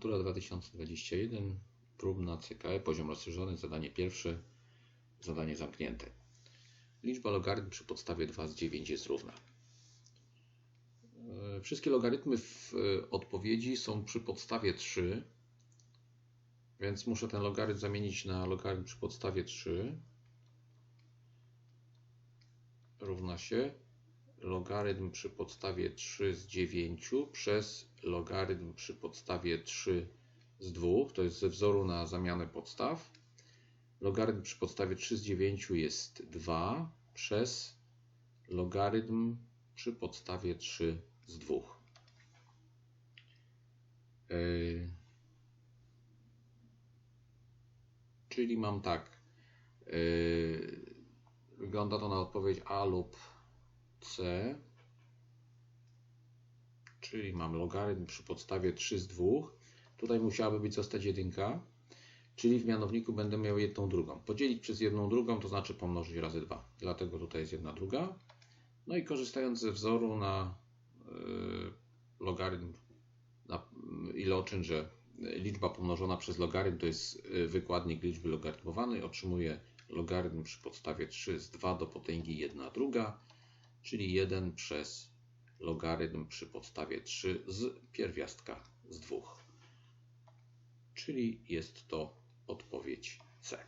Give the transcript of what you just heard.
Matura 2021, próbna CKE, poziom rozszerzony, zadanie pierwsze, zadanie zamknięte. Liczba logarytm przy podstawie 2 z 9 jest równa. E, Wszystkie logarytmy w e, odpowiedzi są przy podstawie 3, więc muszę ten logarytm zamienić na logarytm przy podstawie 3. Równa się logarytm przy podstawie 3 z 9 przez logarytm przy podstawie 3 z 2, to jest ze wzoru na zamianę podstaw. Logarytm przy podstawie 3 z 9 jest 2 przez logarytm przy podstawie 3 z 2. Yy, czyli mam tak. Yy, wygląda to na odpowiedź A lub C. Czyli mam logarytm przy podstawie 3 z 2. Tutaj musiałaby być zostać jedynka. Czyli w mianowniku będę miał jedną drugą. Podzielić przez jedną drugą to znaczy pomnożyć razy 2. Dlatego tutaj jest jedna druga. No i korzystając ze wzoru na yy, logarytm na iloczyn, że liczba pomnożona przez logarytm to jest yy, wykładnik liczby logarytmowanej, otrzymuję logarytm przy podstawie 3 z 2 do potęgi 1 druga, czyli 1 przez logarytm przy podstawie 3 z pierwiastka z 2. Czyli jest to odpowiedź C.